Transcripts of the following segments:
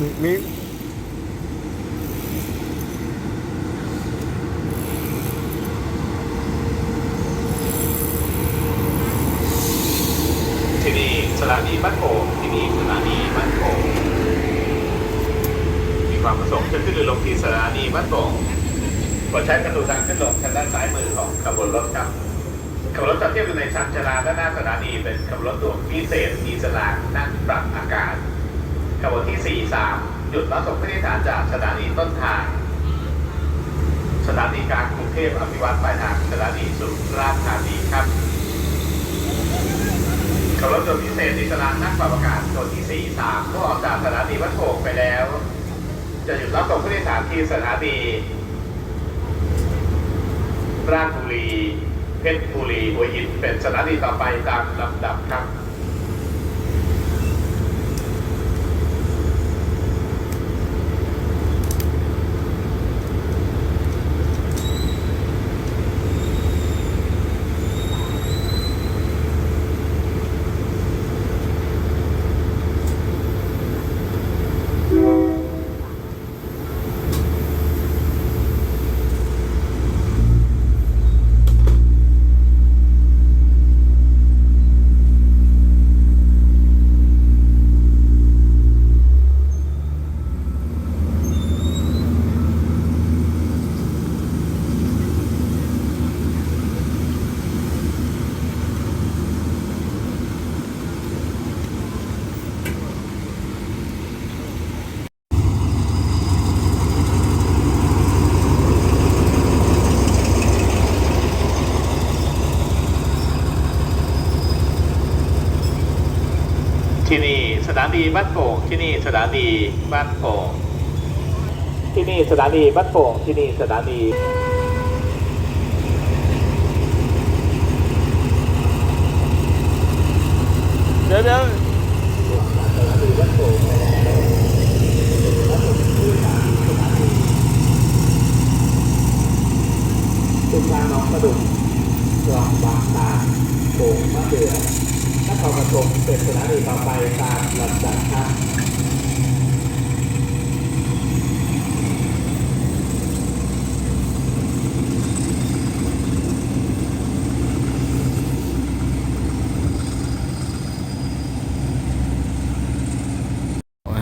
มีมีที่นี่สถานีบ้านโป่งที่นี่สถานีบ้านโป่งมีความประสงค์จะขึ้นหรือลงที่สถานีบ้านโป่งกดใช้ประตูทางขึ้นลงทางด้านซ้ายมือของขบวนรถครับขบวนรถจอดเทียบอยู่ในชานชลาด้านหน้าสถานีเป็นขบวนรถด่วนพิเศษมีสลากนั่งปรับอากาศ ขบวนที่ 43 หยุดรับส่งผู้โดยสารจากสถานีต้นทาง สถานีกลางกรุงเทพอภิวัตปลายทางสถานีสุราษฎร์ธานีครับขับรถยนต์พิเศษอิสลามนักปรับอากาศตัวที่ 4 3เมื่ออกจากสถานีวัดโป่งไปแล้ว จะหยุดรับส่งผู้โดยสารที่สถานีราชบุรี เพชรบุรีหัวหินเป็นสถานีต่อไปตามลำดับครับานีบ้านโป่งที่นี่สถานีบ้านโป่งที่นี่สถานีบ้านโป่งที่นี่สถานีเดี๋ยวเดี๋ยวสุพรรณน้องกระดุมกลองบางตาโป่งมะเดือนนครปฐมเป็นสถานีต่อไปตามระ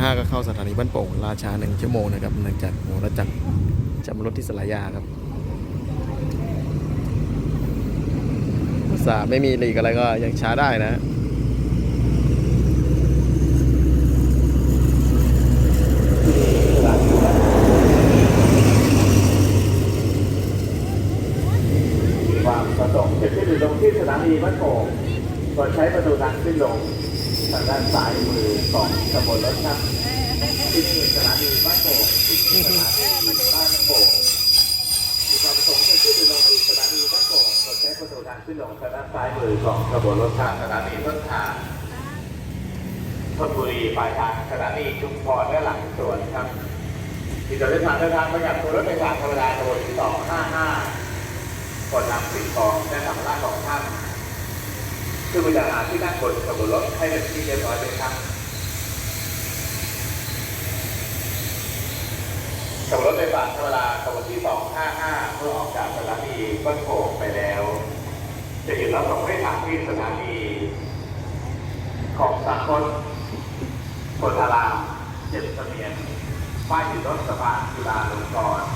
5 ก็เข้าสถานีบ้านโป่งราชา 1 ชั่วโมงนะครับหลังจากโหรจักรจำรถที่สลายาครับสาไม่มีหลีกอะไรก็ยังช้าได้นะความประสงค์จะขึ้นอยู่ตรงที่สถานีบ้านโป่งก่อนใช้ประตูทางขึ้นลงางด้านซ้ายมือของขบวนรถครับที่นี่สถานีบ้านโป่งที่สถานีบ้านโป่งมีความประสงค์จะขึ้นลงที่สถานีบ้านโป่งกดใช้ประตูทางขึ้นลงทางด้านซ้ายมือของขบวนรถทางสถานีต้นทางธนบุรีปลายทางสถานีชุมพรและหลังสวนครับที่จะเดินทางเดินทางไปกับตัวรถไฟฟ้าธรรมดาขบวนที่255คนนำสิ่งของและสัมภาระของท่าน คือบริจาที่นั่งบนขบวนรถให้เป็นที่เรียบร้อยเลยครับขบวนรถไฟฟ้าธรรมดาขบวนที่ 255 เมื่อออกจากสถานีบ้านโป่งไปแล้ว จะหยุดรับส่งผู้โดยสารที่สถานีของสากลโพธารามเจ็ดเสมียนป้ายหยุดรถสะพานจุฬาลงกรณ์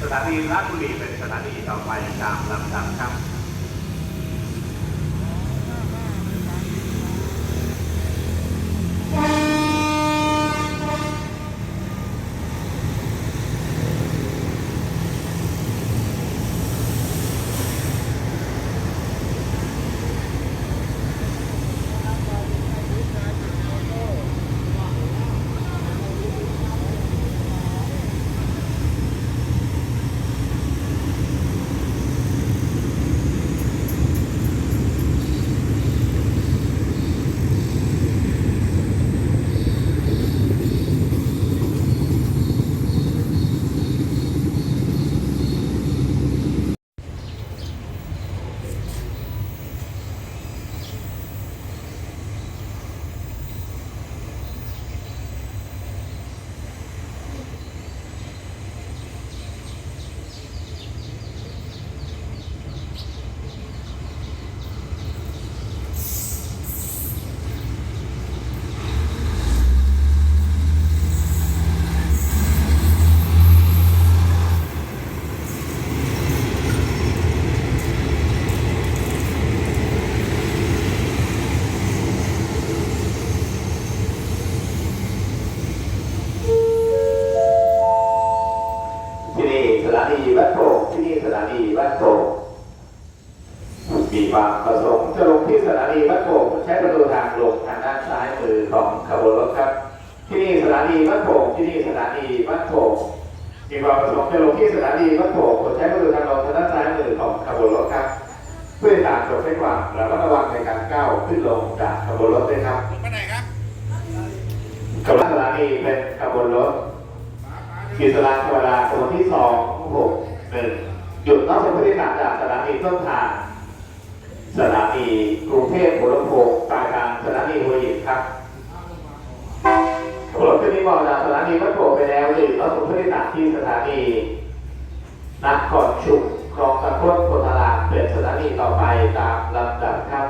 สถานีราชบุรีเป็นสถานีต่อไปตามลำดับครับานีวัดโพที่นี่สถานีวัดโพมีความประสงค์จะลงที่สถานีวัดโพใช้ประตูทางลงทางด้านซ้ายมือของขบวนรถครับ ที่นี่สถานีวัดโพที่นี่สถานีวัดโพมีความประสงค์จะลงที่สถานีวัดโพใช้ประตูทางลงทางด้านซ้ายมือของขบวนรถครับเพื่อตามกฎให้ความระมัดระวังในการก้าวขึ้นลงจากขบวนรถด้วยครับไปไหนครับขบวนสถานีเป็นขบวนรถ กิจลาธรราขบวนที่สองหกหนึ่งหยุดรับส่งผู้โดยสารจากสถานีต้นทางสถานีกรุงเทพหัวลำโพงปลายทางสถานีหัวหินครับรถขึ้นนี้บอกจากสถานีวัดโพไปแล้วหรือรับส่งผู้โดยสารที่สถานีนครชุมคลองตะพดโพธารามเป็นสถานีต่อไปตามลำดับครับ